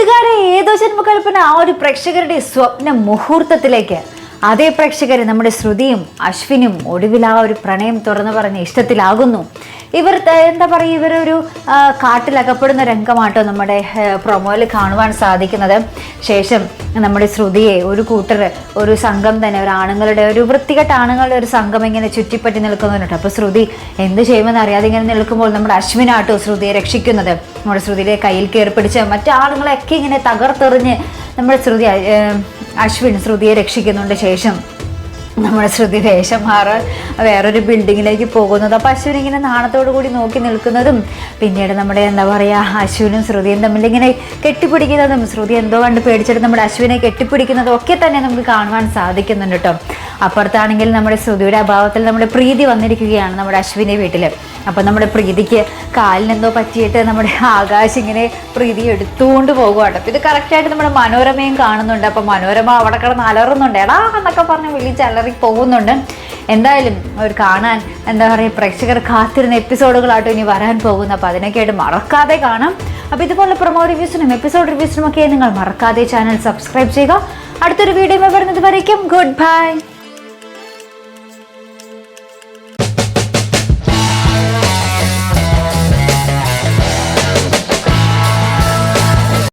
കൂട്ടുകാരെ ഏതോ ജന്മകൽപ്പന ആ ഒരു പ്രേക്ഷകരുടെ സ്വപ്ന മുഹൂർത്തത്തിലേക്ക്. അതേ പ്രേക്ഷകരെ നമ്മുടെ ശ്രുതിയും അശ്വിനും ഒടുവിൽ ആ ഒരു പ്രണയം തുറന്നു പറഞ്ഞ് ഇഷ്ടത്തിലാകുന്നു. ഇവർ എന്താ പറയുക ഇവരൊരു കാട്ടിലകപ്പെടുന്ന രംഗമാട്ടോ നമ്മുടെ പ്രൊമോയിൽ കാണുവാൻ സാധിക്കുന്നത്. ശേഷം നമ്മുടെ ശ്രുതിയെ ഒരു കൂട്ടർ ഒരു സംഘം തന്നെ ഒരു ആണുങ്ങളുടെ ഒരു വൃത്തികെട്ട ആണുങ്ങളുടെ ഒരു സംഘം ഇങ്ങനെ ചുറ്റിപ്പറ്റി നിൽക്കുന്നുണ്ട് അപ്പോൾ ശ്രുതി എന്ത് ചെയ്യുമെന്ന് അറിയാതെ ഇങ്ങനെ നിൽക്കുമ്പോൾ നമ്മുടെ അശ്വിനാട്ടോ ശ്രുതിയെ രക്ഷിക്കുന്നത്. നമ്മുടെ ശ്രുതിയുടെ കയ്യിൽ കയറി പിടിച്ച് മറ്റാളുകളെയൊക്കെ ഇങ്ങനെ തകർത്തെറിഞ്ഞ് നമ്മുടെ ശ്രുതി അശ്വിൻ ശ്രുതിയെ രക്ഷിക്കുന്നുണ്ട്. ശേഷം നമ്മുടെ ശ്രുതി വേഷം മാറ വേറൊരു ബിൽഡിങ്ങിലേക്ക് പോകുന്നത്. അപ്പോൾ അശ്വിൻ ഇങ്ങനെ നാണത്തോടു കൂടി നോക്കി നിൽക്കുന്നതും പിന്നീട് നമ്മുടെ എന്താ പറയുക അശ്വിനും ശ്രുതിയും തമ്മിൽ ഇങ്ങനെ കെട്ടിപ്പിടിക്കുന്നതും ശ്രുതി എന്തോ കണ്ട് പേടിച്ചിട്ട് നമ്മുടെ അശ്വിനെ കെട്ടിപ്പിടിക്കുന്നതും ഒക്കെ തന്നെ നമുക്ക് കാണുവാൻ സാധിക്കുന്നുണ്ട് കേട്ടോ അപ്പുറത്താണെങ്കിൽ നമ്മുടെ ശ്രുതിയുടെ അഭാവത്തിൽ നമ്മുടെ പ്രീതി വന്നിരിക്കുകയാണ് നമ്മുടെ അശ്വിനി വീട്ടിൽ അപ്പോൾ നമ്മുടെ പ്രീതിക്ക് കാലിനെന്തോ പറ്റിയിട്ട് നമ്മുടെ ആകാശ് ഇങ്ങനെ പ്രീതി എടുത്തുകൊണ്ട് പോകുകയാണ് അപ്പോൾ ഇത് കറക്റ്റായിട്ട് നമ്മുടെ മനോരമയും കാണുന്നുണ്ട്. അപ്പോൾ മനോരമ അവിടെ കിടന്ന് അലറുന്നുണ്ട്. എടാ എന്നൊക്കെ പറഞ്ഞ് വിളിച്ച് അലറി പോകുന്നുണ്ട്. എന്തായാലും ഒരു കാണാൻ എന്താ പറയുക പ്രേക്ഷകർ കാത്തിരുന്ന എപ്പിസോഡുകളാട്ടോ ഇനി വരാൻ പോകുന്നു. അപ്പോൾ അതിനൊക്കെ ആയിട്ട് മറക്കാതെ കാണാം. അപ്പോൾ ഇതുപോലെ പ്രൊമോ റിവ്യൂസിനും എപ്പിസോഡ് റിവ്യൂസിനും ഒക്കെ നിങ്ങൾ മറക്കാതെ ചാനൽ സബ്സ്ക്രൈബ് ചെയ്യുക. അടുത്തൊരു വീഡിയോ വരുന്നത് വരയ്ക്കും. Good bye